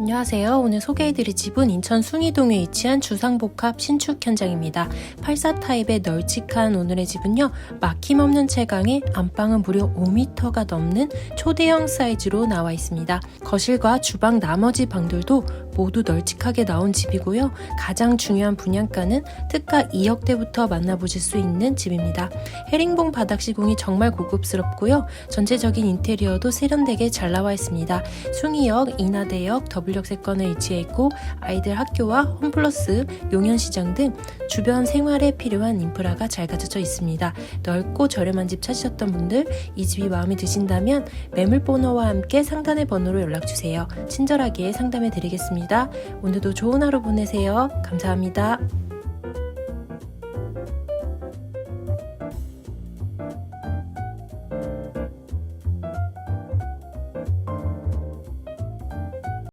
안녕하세요. 오늘 소개해드릴 집은 인천 숭이동에 위치한 주상복합 신축 현장입니다. 84 타입의 널찍한 오늘의 집은요. 막힘없는 채광에 안방은 무려 5m가 넘는 초대형 사이즈로 나와 있습니다. 거실과 주방 나머지 방들도 모두 널찍하게 나온 집이고요. 가장 중요한 분양가는 특가 2억대부터 만나보실 수 있는 집입니다. 헤링봉 바닥 시공이 정말 고급스럽고요. 전체적인 인테리어도 세련되게 잘 나와 있습니다. 숭이역, 인하대역, 더블역 세권에 위치해 있고 아이들 학교와 홈플러스, 용현시장 등 주변 생활에 필요한 인프라가 잘 갖춰져 있습니다. 넓고 저렴한 집 찾으셨던 분들 이 집이 마음에 드신다면 매물 번호와 함께 상단의 번호로 연락 주세요. 친절하게 상담해 드리겠 오늘도 좋은 하루 보내세요. 감사합니다.